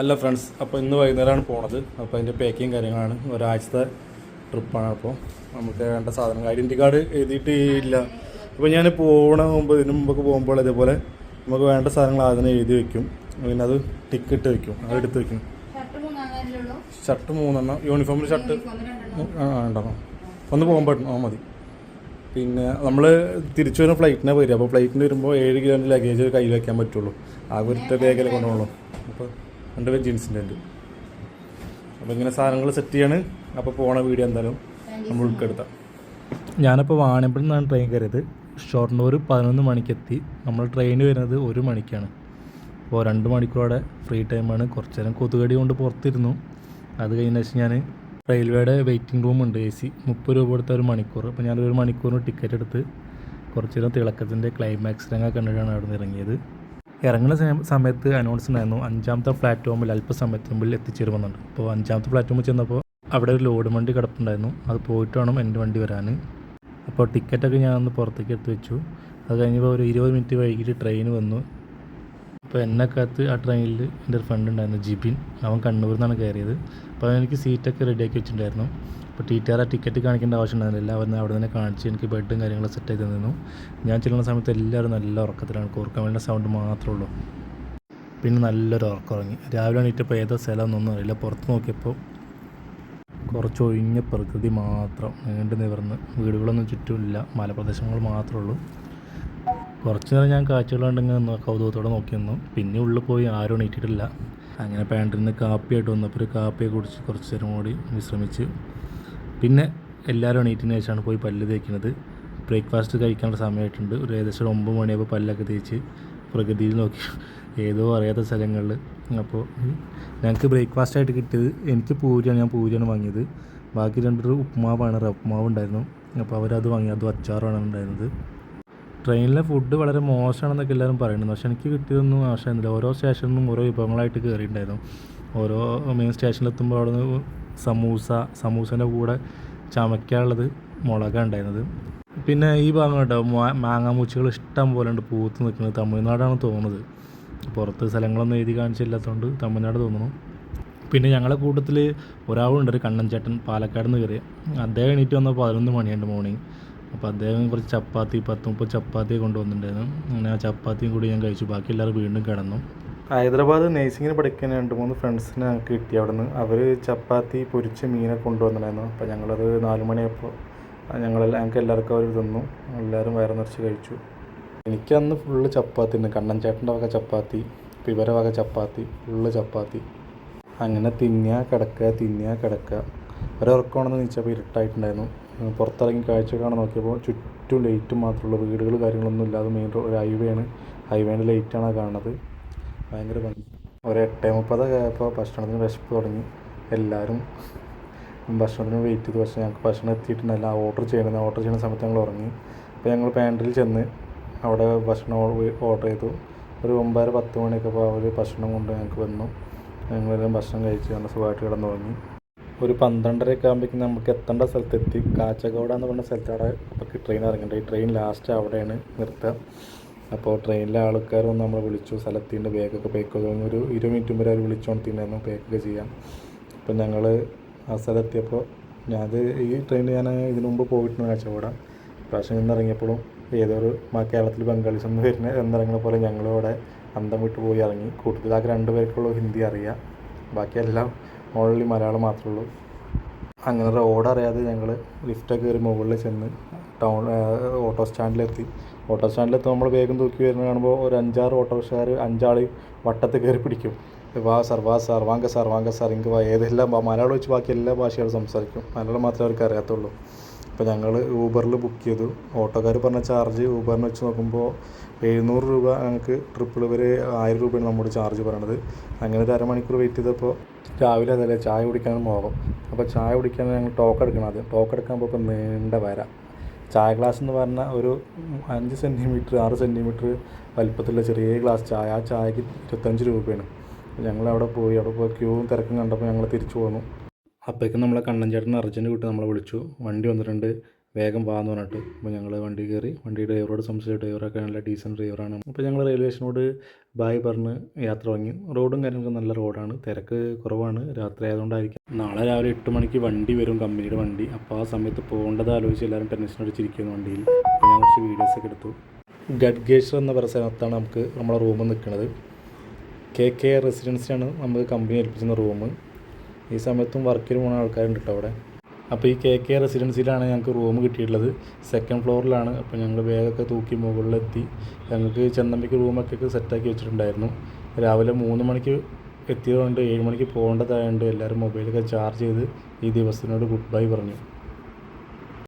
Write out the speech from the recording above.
അല്ല ഫ്രണ്ട്സ് അപ്പോൾ ഇന്ന് വൈകുന്നേരമാണ് പോണത്. അപ്പോൾ അതിന്റെ പാക്കിങ് കാര്യങ്ങളാണ്. ഒരാഴ്ചത്തെ ട്രിപ്പാണ് അപ്പോൾ നമുക്ക് വേണ്ട സാധനങ്ങൾ. ഐഡന്റി കാർഡ് എഴുതിയിട്ട് ഇല്ല. അപ്പോൾ ഞാൻ പോകണ മുമ്പ് ഇതിന് മുമ്പൊക്കെ പോകുമ്പോൾ ഇതേപോലെ നമുക്ക് വേണ്ട സാധനങ്ങൾ ആദ്യം എഴുതി വെക്കും. പിന്നെ അത് ടിക്കറ്റ് വെക്കും. അത് എടുത്ത് വെക്കും. ഷർട്ട് മൂന്നെണ്ണം. യൂണിഫോമിൽ ഷർട്ട്. ആ ഉണ്ടെണ്ണം ഒന്ന് പോകുമ്പോൾ ആ മതി. പിന്നെ നമ്മൾ തിരിച്ചു വരുന്ന ഫ്ലൈറ്റിനെ വരിക. അപ്പോൾ ഫ്ലൈറ്റിന് വരുമ്പോൾ ഏഴ് കിലോന്റെ ലഗേജ് കയ്യിൽ വയ്ക്കാൻ പറ്റുള്ളൂ. ആ ഒരു ബാഗിൽ കൊണ്ടുപോകണം അപ്പോൾ രണ്ട് വെജ് ജീൻസിന്റെ ഉണ്ട്. അപ്പോൾ ഇങ്ങനെ സാധനങ്ങൾ സെറ്റ് ചെയ്യാണ്. അപ്പോൾ പോണ വീഡിയോ എന്തായാലും നമ്മൾ ഉൾപ്പെടുത്താം. ഞാനപ്പോൾ വാണിയമ്പലം നിന്നാണ് ട്രെയിൻ കയറിയത്. ഷൊർണൂർ പതിനൊന്ന് മണിക്കെത്തി. നമ്മൾ ട്രെയിൻ വരുന്നത് ഒരു മണിക്കാണ്. അപ്പോൾ രണ്ട് മണിക്കൂറോടെ ഫ്രീ ടൈമാണ് കുറച്ച് നേരം കൊതുകടി കൊണ്ട് പുറത്തിരുന്നു. അത് കഴിഞ്ഞ ശേഷം ഞാൻ റെയിൽവേയുടെ വെയിറ്റിംഗ് റൂം ഉണ്ട് എ സി മുപ്പത് രൂപ കൊടുത്ത ഒരു മണിക്കൂർ. അപ്പോൾ ഞാനൊരു ഒരു മണിക്കൂറിന് ടിക്കറ്റ് എടുത്ത് കുറച്ച് നേരം തിളക്കത്തിന്റെ ക്ലൈമാക്സ് രംഗ കണ്ടിട്ടാണ് അവിടെ നിന്ന് ഇറങ്ങിയത്. ഇറങ്ങുന്ന സമയ- സമയത്ത് അനൗൺസ് ഉണ്ടായിരുന്നു. അഞ്ചാമത്തെ പ്ലാറ്റ്ഫോമിൽ അല്പസമയത്ത് മുമ്പിൽ എത്തിച്ചേരുമെന്നുണ്ട്. അപ്പോൾ അഞ്ചാമത്തെ പ്ലാറ്റ്ഫോമിൽ ചെന്നപ്പോൾ അവിടെ ഒരു ലോഡ് വണ്ടി കിടപ്പുണ്ടായിരുന്നു. അത് പോയിട്ട് വേണം എന്റെ വണ്ടി വരാൻ. അപ്പോൾ ടിക്കറ്റൊക്കെ ഞാനൊന്ന് പുറത്തേക്ക് എടുത്ത് വെച്ചു. അത് കഴിഞ്ഞപ്പോൾ ഒരു ഇരുപത് മിനിറ്റ് വൈകിട്ട് ട്രെയിൻ വന്നു. അപ്പോൾ എന്നെക്കകത്ത് ആ ട്രെയിനിൽ എന്റെ ഒരു ഫ്രണ്ട് ഉണ്ടായിരുന്നു ജിബിൻ. അവൻ കണ്ണൂരിൽ നിന്നാണ് കയറിയത് അപ്പോൾ അവൻ എനിക്ക് സീറ്റൊക്കെ റെഡിയാക്കി വെച്ചിട്ടുണ്ടായിരുന്നു. അപ്പോൾ ടി ടി ആർ ആ ടിക്കറ്റ് കാണിക്കേണ്ട ആവശ്യം ഉണ്ടായിരുന്നില്ല അവർ അവിടെ തന്നെ കാണിച്ച് എനിക്ക് ബെഡും കാര്യങ്ങളും സെറ്റ് ചെയ്ത് തന്നു. ഞാൻ ചെല്ലുന്ന സമയത്ത് എല്ലാവരും നല്ല ഉറക്കത്തിലാണ്. കൂർക്കമലിന്റെ സൗണ്ട് മാത്രമേ ഉള്ളൂ. പിന്നെ നല്ലൊരു ഉറക്കം ഉറങ്ങി. രാവിലെ എണീറ്റപ്പോൾ ഏതോ സ്ഥലം അറിയില്ല. പുറത്ത് നോക്കിയപ്പോൾ കുറച്ച് ഒഴിഞ്ഞ പ്രകൃതി മാത്രം. നീണ്ടു നിവർന്ന് വീടുകളൊന്നും ചുറ്റുമില്ല. മലപ്രദേശങ്ങൾ മാത്രമേ ഉള്ളൂ. കുറച്ച് നേരം ഞാൻ കാഴ്ചകൾ കണ്ടെങ്കിൽ ഒന്ന് കൗതുകത്തോടെ നോക്കി നിന്നു. പിന്നെ ഉള്ളിൽ പോയി ആരും എണീറ്റിട്ടില്ല. അങ്ങനെ പാന്റിൽ നിന്ന് കാപ്പിയായിട്ട് വന്നപ്പോൾ ഒരു കാപ്പിയെ കുടിച്ച് കുറച്ച് നേരം കൂടി വിശ്രമിച്ച്. പിന്നെ എല്ലാവരും എണീറ്റിന് ശേഷമാണ് പോയി പല്ല് തേക്കുന്നത്. ബ്രേക്ക്ഫാസ്റ്റ് കഴിക്കാനുള്ള സമയമായിട്ടുണ്ട്. ഒരു ഏകദേശം ഒമ്പത് മണിയാകുമ്പോൾ പല്ലൊക്കെ തേച്ച് പ്രകൃതിയിൽ നോക്കി. ഏതോ അറിയാത്ത സ്ഥലങ്ങളിൽ. അപ്പോൾ ഞങ്ങൾക്ക് ബ്രേക്ക്ഫാസ്റ്റ് ആയിട്ട് കിട്ടിയത് എനിക്ക് പൂരിയാണ് ഞാൻ പൂരിയാണ് വാങ്ങിയത്. ബാക്കി രണ്ടൊരു ഉപ്പുമാവാണ് റവ ഉപ്പുമാവ് ഉണ്ടായിരുന്നു. അപ്പോൾ അവരത് വാങ്ങി അത് അച്ചാറാണ് ഉണ്ടായിരുന്നത്. ട്രെയിനിലെ ഫുഡ് വളരെ മോശമാണെന്നൊക്കെ എല്ലാവരും പറയുന്നുണ്ട്. പക്ഷെ എനിക്ക് കിട്ടിയതൊന്നും ആവശ്യമില്ല ഓരോ സ്റ്റേഷനിലും ഓരോ വിഭവങ്ങളായിട്ട് കയറിയിട്ടുണ്ടായിരുന്നു ഓരോ മെയിൻ സ്റ്റേഷനിലെത്തുമ്പോൾ അവിടെ നിന്ന് സമൂസ സമൂസേന്റെ കൂടെ ചമയ്ക്കാനുള്ളത് മുളകാണ് ഉണ്ടായിരുന്നത്. പിന്നെ ഈ ഭാഗം കേട്ടോ മാങ്ങാമൂച്ചികൾ ഇഷ്ടം പോലെ ഉണ്ട്. പൂത്ത് നിൽക്കുന്നത് തമിഴ്നാടാണ് തോന്നുന്നത്. പുറത്ത് സ്ഥലങ്ങളൊന്നും എഴുതി കാണിച്ചില്ലാത്തതുകൊണ്ട് തമിഴ്നാട് തോന്നുന്നു. പിന്നെ ഞങ്ങളുടെ കൂട്ടത്തിൽ ഒരാളുണ്ട് ഒരു കണ്ണൻ ചേട്ടൻ പാലക്കാട് നിന്ന് കയറി അദ്ദേഹം എണീറ്റ് വന്ന പതിനൊന്ന് മണിയുണ്ട് മോർണിംഗ് അപ്പോൾ അദ്ദേഹം കുറച്ച് ചപ്പാത്തി പത്ത് മുപ്പത് ചപ്പാത്തി കൊണ്ടുവന്നിട്ടുണ്ടായിരുന്നു. അങ്ങനെ ആ ചപ്പാത്തിയും കൂടി ഞാൻ കഴിച്ചു. ബാക്കി എല്ലാവരും വീണ്ടും കിടന്നു. ഹൈദരാബാദ് നേഴ്സിങ്ങിന് പഠിക്കുന്ന രണ്ട് മൂന്ന് ഫ്രണ്ട്സിനെ ഞങ്ങൾക്ക് കിട്ടി അവിടെ നിന്ന് അവർ ചപ്പാത്തി പൊരിച്ച മീനെ കൊണ്ടുവന്നിട്ടുണ്ടായിരുന്നു. അപ്പോൾ ഞങ്ങളത് നാല് മണിയായപ്പോൾ ഞങ്ങളെല്ലാം ഞങ്ങൾക്ക് എല്ലാവർക്കും അവർ തന്നു. എല്ലാവരും വയറ് നിറച്ച് കഴിച്ചു. എനിക്കന്ന് ഫുള്ള് ചപ്പാത്തി ഉണ്ട്. കണ്ണൻ ചേട്ടന്റെ വക ചപ്പാത്തി പിവരെ വക ചപ്പാത്തി ഫുള്ള് ചപ്പാത്തി. അങ്ങനെ തിന്നുക കിടക്കുക തിന്നുക കിടക്കുക. ഒരറക്കമാണെന്ന് നീച്ചപ്പോൾ ഇരുട്ടായിട്ടുണ്ടായിരുന്നു. ഉം പുറത്തിറങ്ങി കാണാൻ നോക്കിയപ്പോൾ ചുറ്റും ലൈറ്റും മാത്രമുള്ള വീടുകൾ കാര്യങ്ങളൊന്നും ഇല്ലാതെ മെയിൻ റോഡ് ഒരു ഹൈവേ ആണ്. ഹൈവേന്റെ ലൈറ്റാണ് കാണുന്നത്. ഭയങ്കര ഭംഗി. ഒരു എട്ടേ മുപ്പതൊക്കെ ആയപ്പോൾ ഭക്ഷണത്തിന് വിശപ്പ് തുടങ്ങി. എല്ലാവരും ഭക്ഷണത്തിന് വെയിറ്റ് ചെയ്തു. പക്ഷേ ഞങ്ങൾക്ക് ഭക്ഷണം എത്തിയിട്ടുണ്ടല്ല ഓർഡർ ചെയ്യണം ഓർഡർ ചെയ്യുന്ന സമയത്ത് ഞങ്ങൾ ഉറങ്ങി. അപ്പോൾ ഞങ്ങൾ പാൻട്രിൽ ചെന്ന് അവിടെ ഭക്ഷണം ഓർഡർ ചെയ്തു. ഒരു ഒമ്പതര പത്ത് മണിയൊക്കെ അപ്പോൾ അവർ ഭക്ഷണം കൊണ്ട് ഞങ്ങൾക്ക് വന്നു. ഞങ്ങളെല്ലാം ഭക്ഷണം കഴിച്ച് നല്ല സുഖമായിട്ട് കിടന്നുറങ്ങി. ഒരു പന്ത്രണ്ടരയൊക്കെ ആകുമ്പോഴേക്കും നമുക്ക് എത്തേണ്ട സ്ഥലത്തെത്തി. കാച്ചകോട എന്ന് പറഞ്ഞ സ്ഥലത്താണ് അപ്പോൾ ട്രെയിൻ ഇറങ്ങേണ്ടത് ഈ ട്രെയിൻ ലാസ്റ്റ് അവിടെയാണ് നിർത്തുക അപ്പോൾ ട്രെയിനിലെ ആൾക്കാർ വന്ന് നമ്മളെ വിളിച്ചു. സ്ഥലത്തിന്റെ ബാഗൊക്കെ പേക്ക് ഒരു ഇരുപത് മിനിറ്റ് മുമ്പ് അവർ വിളിച്ചുകൊണ്ടിരുന്നു പേക്കൊക്കെ ചെയ്യാം അപ്പോൾ ഞങ്ങൾ ആ സ്ഥലത്തെത്തിയപ്പോൾ ഞാനത് ഈ ട്രെയിൻ ഞാൻ ഇതിനു മുമ്പ് പോയിട്ടുണ്ട് കാച്ചകോട പ്രാവശ്യം ഇന്ന് ഇറങ്ങിയപ്പോഴും ഏതൊരു കേരളത്തിൽ ബംഗാളീസ് എന്ന് വരുന്ന എന്നിറങ്ങുന്ന പോലെ ഞങ്ങളും അവിടെ അന്തം വിട്ട് പോയി ഇറങ്ങി. കൂട്ടത്തിൽ ആകെ രണ്ട് പേർക്കുള്ളൂ ഹിന്ദി അറിയാം. ബാക്കിയെല്ലാം ഓൺലി മലയാളം മാത്രമേ ഉള്ളൂ. അങ്ങനെ റോഡ് അറിയാതെ ഞങ്ങൾ ലിഫ്റ്റൊക്കെ കയറി മുകളിൽ ചെന്ന് ടൗൺ ഓട്ടോ സ്റ്റാൻഡിലെത്തി ഓട്ടോ സ്റ്റാൻഡിലെത്തി നമ്മൾ വേഗം തൂക്കി വരുന്ന കാണുമ്പോൾ ഒരു അഞ്ചാറ് ഓട്ടോറിക്ഷക്കാർ അഞ്ചാൾ വട്ടത്ത് കയറി പിടിക്കും. വാ സർ വാ സാർ സർ ഇങ്ങ് വാ. ഏതെല്ലാം മലയാളം വെച്ച് ബാക്കി എല്ലാ ഭാഷകളും സംസാരിക്കും. മലയാളം മാത്രമേ അവർക്ക് അറിയാത്തുള്ളൂ. അപ്പോൾ ഞങ്ങൾ ഊബറിൽ ബുക്ക് ചെയ്തു. ഓട്ടോക്കാർ പറഞ്ഞ ചാർജ് ഊബറിന് വെച്ച് നോക്കുമ്പോൾ എഴുന്നൂറ് രൂപ ഞങ്ങൾക്ക് ട്രിപ്പിൾ വരെ ആയിരം രൂപയാണ് നമ്മുടെ ചാർജ് പറയണത്. അങ്ങനെ ഒരു അരമണിക്കൂർ വെയിറ്റ് ചെയ്തപ്പോൾ രാവിലെ അതല്ലേ ചായ കുടിക്കാനും മോഹം. അപ്പോൾ ചായ കുടിക്കാൻ ഞങ്ങൾ ടോക്ക് എടുക്കണം ആദ്യം. ടോക്ക് എടുക്കാൻ പോകുമ്പോൾ നീണ്ട വര. ചായ ഗ്ലാസ് എന്ന് പറഞ്ഞാൽ ഒരു അഞ്ച് സെന്റിമീറ്റർ ആറ് സെന്റിമീറ്റർ വലിപ്പത്തിലുള്ള ചെറിയ ഗ്ലാസ് ചായ. ആ ചായക്ക് ഇരുപത്തഞ്ച് രൂപയാണ്. ഞങ്ങൾ അവിടെ പോയി അവിടെ പോയി ക്യൂവും തിരക്കും കണ്ടപ്പോൾ ഞങ്ങൾ തിരിച്ചു പോന്നു. അപ്പോഴേക്കും നമ്മളെ കണ്ണൻ ചേട്ടൻ അർജന്റ് കിട്ടി നമ്മളെ വിളിച്ചു. വണ്ടി വന്നിട്ടുണ്ട്. വേഗം വാന്ന് പറഞ്ഞിട്ട്. അപ്പോൾ ഞങ്ങൾ വണ്ടി കയറി. വണ്ടി ഡ്രൈവറോട് സംസാരിച്ചു ഡ്രൈവറൊക്കെ നല്ല ഡീസന്റ് ഡ്രൈവറാണ് അപ്പോൾ ഞങ്ങൾ റെയിൽവേ സ്റ്റേഷനോട് ബായ് പറഞ്ഞ് യാത്ര വാങ്ങി റോഡും കാര്യങ്ങളൊക്കെ നല്ല റോഡാണ് തിരക്ക് കുറവാണ്. രാത്രി ആയതുകൊണ്ടായിരിക്കും. നാളെ രാവിലെ എട്ട് മണിക്ക് വണ്ടി വരും കമ്പനിയുടെ വണ്ടി. അപ്പോൾ ആ സമയത്ത് പോകേണ്ടത് ആലോചിച്ച് എല്ലാവരും ടെൻഷൻ അടിച്ചിരിക്കുന്നു വണ്ടിയിൽ. അപ്പോൾ ഞാൻ കുറച്ച് വീഡിയോസൊക്കെ എടുത്തു. ഗഡ്ഗേശ്വർ എന്ന സ്ഥലത്താണ് നമുക്ക് നമ്മളെ റൂം നിൽക്കുന്നത് കെ കെ റെസിഡൻസിയാണ് നമുക്ക് കമ്പനി ഏൽപ്പിച്ചിരുന്ന റൂം ഈ സമയത്തും വർക്കിന് പോകുന്ന ആൾക്കാരുണ്ട് കേട്ടോ അവിടെ. അപ്പോൾ ഈ കെ കെ റെസിഡൻസിയിലാണ് ഞങ്ങൾക്ക് റൂം കിട്ടിയിട്ടുള്ളത്. സെക്കൻഡ് ഫ്ലോറിലാണ് അപ്പോൾ ഞങ്ങൾ വേഗമൊക്കെ തൂക്കി മുകളിലെത്തി. ഞങ്ങൾക്ക് ചെന്നമ്പിക്ക് റൂമൊക്കെ സെറ്റാക്കി വെച്ചിട്ടുണ്ടായിരുന്നു. രാവിലെ മൂന്ന് മണിക്ക് എത്തിയതുകൊണ്ട് ഏഴ് മണിക്ക് പോകേണ്ടതായതുകൊണ്ട് എല്ലാവരും മൊബൈലൊക്കെ ചാർജ് ചെയ്ത് ഈ ദിവസത്തിനോട് ഗുഡ് ബൈ പറഞ്ഞു.